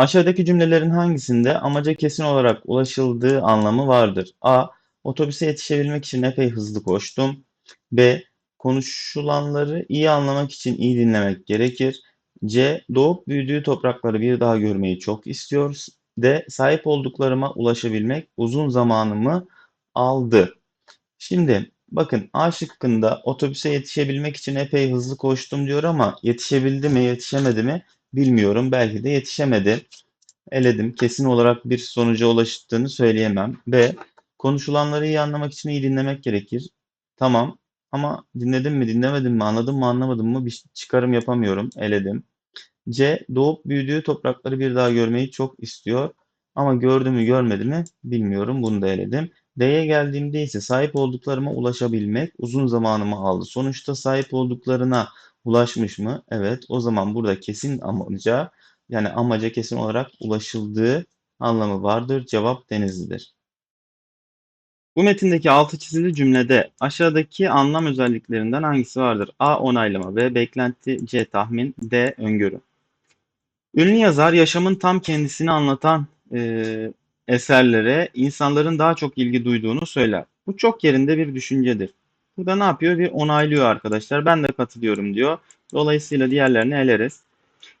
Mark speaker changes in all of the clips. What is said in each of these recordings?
Speaker 1: Aşağıdaki cümlelerin hangisinde amaca kesin olarak ulaşıldığı anlamı vardır? A. Otobüse yetişebilmek için epey hızlı koştum. B. Konuşulanları iyi anlamak için iyi dinlemek gerekir. C. Doğup büyüdüğü toprakları bir daha görmeyi çok istiyor. D. Sahip olduklarıma ulaşabilmek uzun zamanımı aldı. Şimdi bakın A şıkkında otobüse yetişebilmek için epey hızlı koştum diyor ama yetişebildi mi yetişemedi mi bilmiyorum. Belki de yetişemedi. Eledim. Kesin olarak bir sonuca ulaştığını söyleyemem. B. Konuşulanları iyi anlamak için iyi dinlemek gerekir. Tamam ama dinledim mi dinlemedim mi anladım mı anlamadım mı bir çıkarım yapamıyorum. Eledim. C. Doğup büyüdüğü toprakları bir daha görmeyi çok istiyor. Ama gördü mü görmedi mi bilmiyorum. Bunu da eledim. D'ye geldiğimde ise sahip olduklarıma ulaşabilmek uzun zamanımı aldı. Sonuçta sahip olduklarına ulaşmış mı? Evet. O zaman burada kesin amaca yani amaca kesin olarak ulaşıldığı anlamı vardır. Cevap Denizli'dir. Bu metindeki altı çizili cümlede aşağıdaki anlam özelliklerinden hangisi vardır? A. Onaylama B. Beklenti C. Tahmin D. Öngörü Ünlü yazar yaşamın tam kendisini anlatan e, eserlere insanların daha çok ilgi duyduğunu söyler. Bu çok yerinde bir düşüncedir. Burada ne yapıyor? Bir onaylıyor arkadaşlar. Ben de katılıyorum diyor. Dolayısıyla diğerlerini eleriz.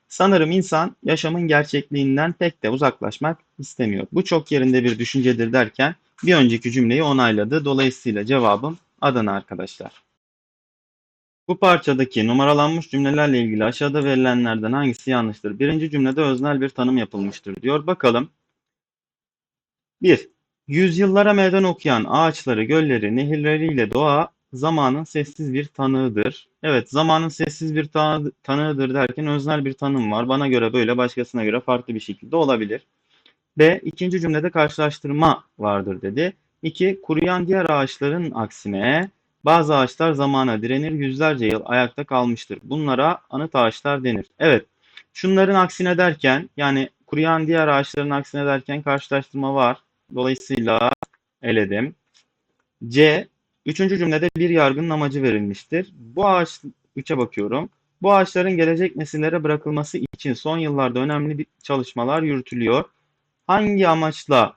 Speaker 1: Sanırım insan yaşamın gerçekliğinden pek de uzaklaşmak istemiyor. Bu çok yerinde bir düşüncedir derken bir önceki cümleyi onayladı. Dolayısıyla cevabım Adana arkadaşlar. Bu parçadaki numaralanmış cümlelerle ilgili aşağıda verilenlerden hangisi yanlıştır? Birinci cümlede öznel bir tanım yapılmıştır diyor. Bakalım. 1. Yüzyıllara meydan okuyan ağaçları, gölleri, nehirleriyle doğa zamanın sessiz bir tanığıdır. Evet, zamanın sessiz bir tanı tanığıdır derken öznel bir tanım var. Bana göre böyle, başkasına göre farklı bir şekilde olabilir. B. ikinci cümlede karşılaştırma vardır dedi. 2. Kuruyan diğer ağaçların aksine bazı ağaçlar zamana direnir, yüzlerce yıl ayakta kalmıştır. Bunlara anıt ağaçlar denir. Evet, şunların aksine derken yani kuruyan diğer ağaçların aksine derken karşılaştırma var. Dolayısıyla eledim. C. Üçüncü cümlede bir yargının amacı verilmiştir. Bu ağaç, üçe bakıyorum. Bu ağaçların gelecek nesillere bırakılması için son yıllarda önemli bir çalışmalar yürütülüyor. Hangi amaçla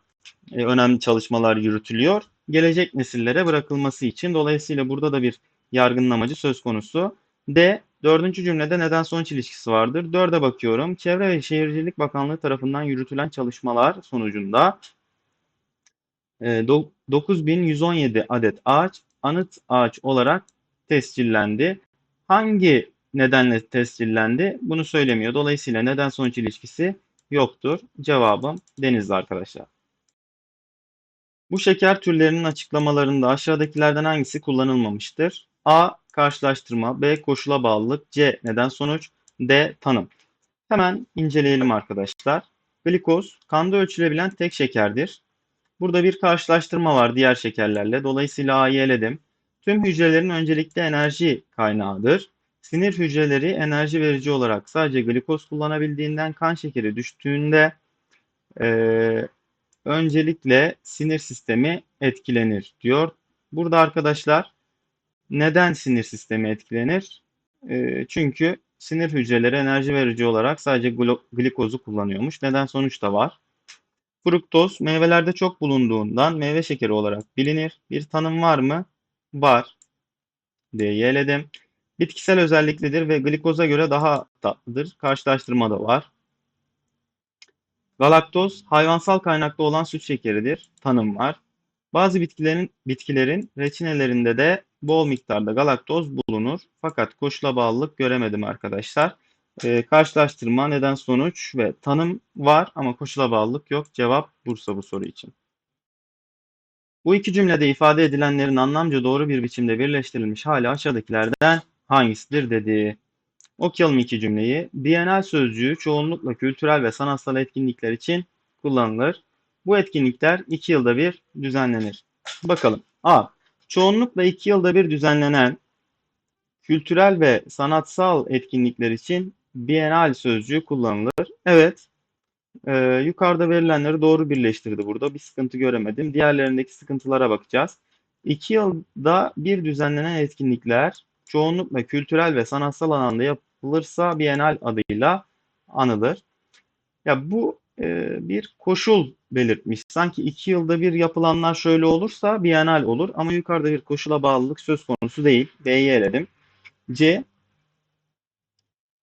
Speaker 1: e, önemli çalışmalar yürütülüyor? Gelecek nesillere bırakılması için. Dolayısıyla burada da bir yargının amacı söz konusu. D. Dördüncü cümlede neden sonuç ilişkisi vardır. Dörde bakıyorum. Çevre ve Şehircilik Bakanlığı tarafından yürütülen çalışmalar sonucunda 9117 e, adet ağaç anıt ağaç olarak tescillendi. Hangi nedenle tescillendi? Bunu söylemiyor. Dolayısıyla neden sonuç ilişkisi yoktur. Cevabım denizli arkadaşlar. Bu şeker türlerinin açıklamalarında aşağıdakilerden hangisi kullanılmamıştır? A. Karşılaştırma B. Koşula bağlılık C. Neden sonuç D. Tanım Hemen inceleyelim arkadaşlar. Glikoz kanda ölçülebilen tek şekerdir. Burada bir karşılaştırma var diğer şekerlerle. Dolayısıyla A'yı eledim. Tüm hücrelerin öncelikli enerji kaynağıdır. Sinir hücreleri enerji verici olarak sadece glikoz kullanabildiğinden kan şekeri düştüğünde e, öncelikle sinir sistemi etkilenir diyor. Burada arkadaşlar neden sinir sistemi etkilenir? E, çünkü sinir hücreleri enerji verici olarak sadece glikozu kullanıyormuş. Neden sonuç da var. Fruktoz meyvelerde çok bulunduğundan meyve şekeri olarak bilinir. Bir tanım var mı? Var. D'yi. Bitkisel özelliklidir ve glikoza göre daha tatlıdır. Karşılaştırma da var. Galaktoz hayvansal kaynaklı olan süt şekeridir. Tanım var. Bazı bitkilerin bitkilerin reçinelerinde de bol miktarda galaktoz bulunur. Fakat koşula bağlılık göremedim arkadaşlar. E, karşılaştırma, neden sonuç ve tanım var ama koşula bağlılık yok. Cevap Bursa bu soru için. Bu iki cümlede ifade edilenlerin anlamca doğru bir biçimde birleştirilmiş hali aşağıdakilerden hangisidir dedi. Okuyalım iki cümleyi. Bienal sözcüğü çoğunlukla kültürel ve sanatsal etkinlikler için kullanılır. Bu etkinlikler iki yılda bir düzenlenir. Bakalım. A. Çoğunlukla iki yılda bir düzenlenen kültürel ve sanatsal etkinlikler için bienal sözcüğü kullanılır. Evet, e, yukarıda verilenleri doğru birleştirdi burada. Bir sıkıntı göremedim. Diğerlerindeki sıkıntılara bakacağız. İki yılda bir düzenlenen etkinlikler çoğunlukla kültürel ve sanatsal alanda yapılırsa bienal adıyla anılır. Ya bu e, bir koşul belirtmiş. Sanki iki yılda bir yapılanlar şöyle olursa bienal olur ama yukarıda bir koşula bağlılık söz konusu değil. B'yi eledim. C.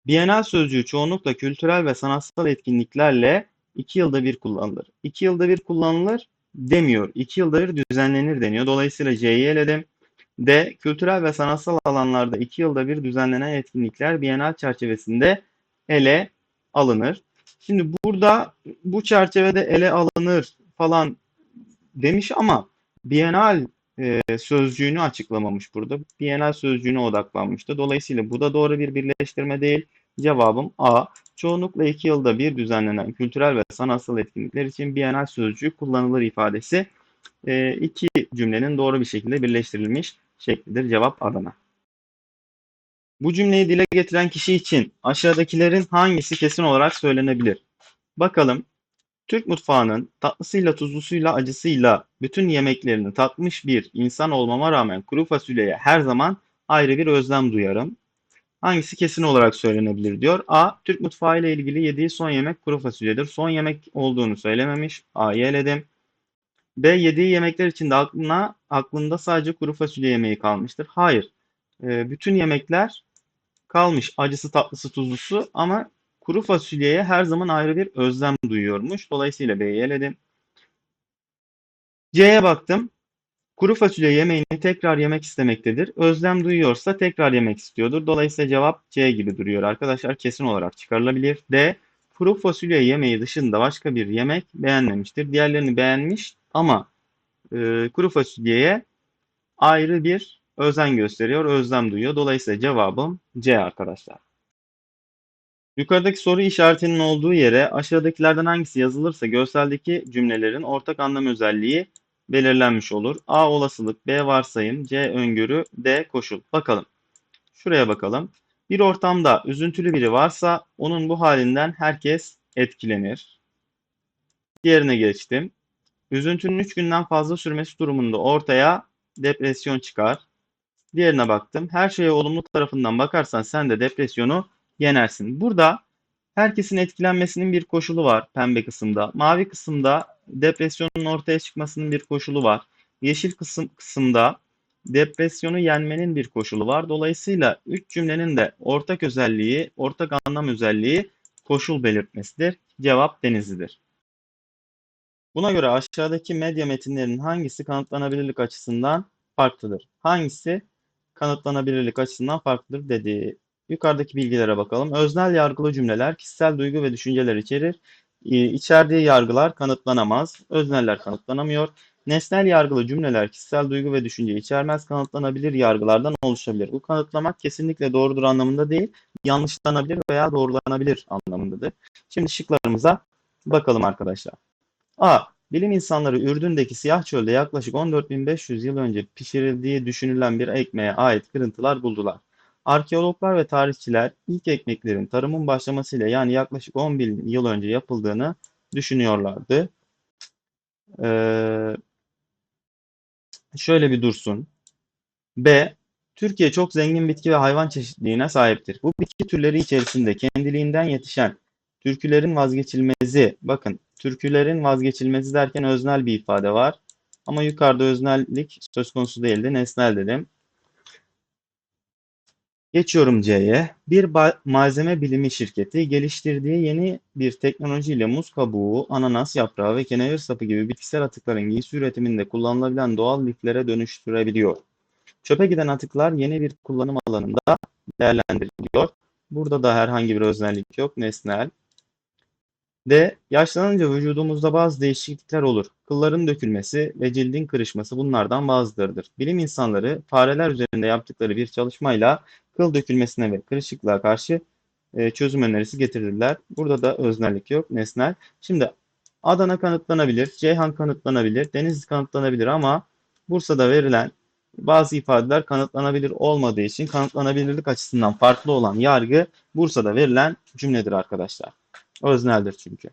Speaker 1: Bienal sözcüğü çoğunlukla kültürel ve sanatsal etkinliklerle iki yılda bir kullanılır. İki yılda bir kullanılır demiyor. İki yılda bir düzenlenir deniyor. Dolayısıyla C'yi eledim. D. Kültürel ve sanatsal alanlarda iki yılda bir düzenlenen etkinlikler Bienal çerçevesinde ele alınır. Şimdi burada bu çerçevede ele alınır falan demiş ama Bienal e, sözcüğünü açıklamamış burada. Bienal sözcüğüne odaklanmıştı. Dolayısıyla bu da doğru bir birleştirme değil. Cevabım A. Çoğunlukla iki yılda bir düzenlenen kültürel ve sanatsal etkinlikler için Bienal sözcüğü kullanılır ifadesi e, iki cümlenin doğru bir şekilde birleştirilmiş şeklidir. Cevap Adana. Bu cümleyi dile getiren kişi için aşağıdakilerin hangisi kesin olarak söylenebilir? Bakalım. Türk mutfağının tatlısıyla, tuzlusuyla, acısıyla bütün yemeklerini tatmış bir insan olmama rağmen kuru fasulyeye her zaman ayrı bir özlem duyarım. Hangisi kesin olarak söylenebilir diyor. A. Türk mutfağı ile ilgili yediği son yemek kuru fasulyedir. Son yemek olduğunu söylememiş. A'yı eledim. B. Yediği yemekler içinde aklına, aklında sadece kuru fasulye yemeği kalmıştır. Hayır. E, bütün yemekler kalmış. Acısı, tatlısı, tuzlusu ama kuru fasulyeye her zaman ayrı bir özlem duyuyormuş. Dolayısıyla B'yi eledim. C'ye baktım. Kuru fasulye yemeğini tekrar yemek istemektedir. Özlem duyuyorsa tekrar yemek istiyordur. Dolayısıyla cevap C gibi duruyor arkadaşlar. Kesin olarak çıkarılabilir. D. Kuru fasulye yemeği dışında başka bir yemek beğenmemiştir. Diğerlerini beğenmiş ama e, kuru fasulyeye ayrı bir özen gösteriyor, özlem duyuyor. Dolayısıyla cevabım C arkadaşlar. Yukarıdaki soru işaretinin olduğu yere aşağıdakilerden hangisi yazılırsa görseldeki cümlelerin ortak anlam özelliği belirlenmiş olur. A olasılık, B varsayım, C öngörü, D koşul. Bakalım. Şuraya bakalım. Bir ortamda üzüntülü biri varsa onun bu halinden herkes etkilenir. Diğerine geçtim. Üzüntünün 3 günden fazla sürmesi durumunda ortaya depresyon çıkar. Diğerine baktım. Her şeye olumlu tarafından bakarsan sen de depresyonu yenersin. Burada herkesin etkilenmesinin bir koşulu var pembe kısımda. Mavi kısımda depresyonun ortaya çıkmasının bir koşulu var. Yeşil kısım kısımda depresyonu yenmenin bir koşulu var. Dolayısıyla üç cümlenin de ortak özelliği, ortak anlam özelliği koşul belirtmesidir. Cevap Denizli'dir. Buna göre aşağıdaki medya metinlerinin hangisi kanıtlanabilirlik açısından farklıdır? Hangisi kanıtlanabilirlik açısından farklıdır dedi. Yukarıdaki bilgilere bakalım. Öznel yargılı cümleler kişisel duygu ve düşünceler içerir. Ee, içerdiği yargılar kanıtlanamaz. Özneller kanıtlanamıyor. Nesnel yargılı cümleler kişisel duygu ve düşünce içermez. Kanıtlanabilir yargılardan oluşabilir. Bu kanıtlamak kesinlikle doğrudur anlamında değil, yanlışlanabilir veya doğrulanabilir anlamındadır. Şimdi şıklarımıza bakalım arkadaşlar. A. Bilim insanları Ürdün'deki siyah çölde yaklaşık 14.500 yıl önce pişirildiği düşünülen bir ekmeğe ait kırıntılar buldular. Arkeologlar ve tarihçiler ilk ekmeklerin tarımın başlamasıyla yani yaklaşık 10 bin yıl önce yapıldığını düşünüyorlardı. Ee, şöyle bir dursun. B. Türkiye çok zengin bitki ve hayvan çeşitliliğine sahiptir. Bu bitki türleri içerisinde kendiliğinden yetişen türkülerin vazgeçilmezi, bakın türkülerin vazgeçilmezi derken öznel bir ifade var. Ama yukarıda öznellik söz konusu değildi, nesnel dedim. Geçiyorum C'ye. Bir malzeme bilimi şirketi geliştirdiği yeni bir teknolojiyle muz kabuğu, ananas yaprağı ve kenevir sapı gibi bitkisel atıkların giysi üretiminde kullanılabilen doğal liflere dönüştürebiliyor. Çöpe giden atıklar yeni bir kullanım alanında değerlendiriliyor. Burada da herhangi bir özellik yok, nesnel. D. Yaşlanınca vücudumuzda bazı değişiklikler olur. Kılların dökülmesi ve cildin kırışması bunlardan bazılarıdır. Bilim insanları fareler üzerinde yaptıkları bir çalışmayla kıl dökülmesine ve kırışıklığa karşı e, çözüm önerisi getirdiler. Burada da öznellik yok, nesnel. Şimdi Adana kanıtlanabilir, Ceyhan kanıtlanabilir, Denizli kanıtlanabilir ama Bursa'da verilen bazı ifadeler kanıtlanabilir olmadığı için kanıtlanabilirlik açısından farklı olan yargı Bursa'da verilen cümledir arkadaşlar. Özneldir çünkü.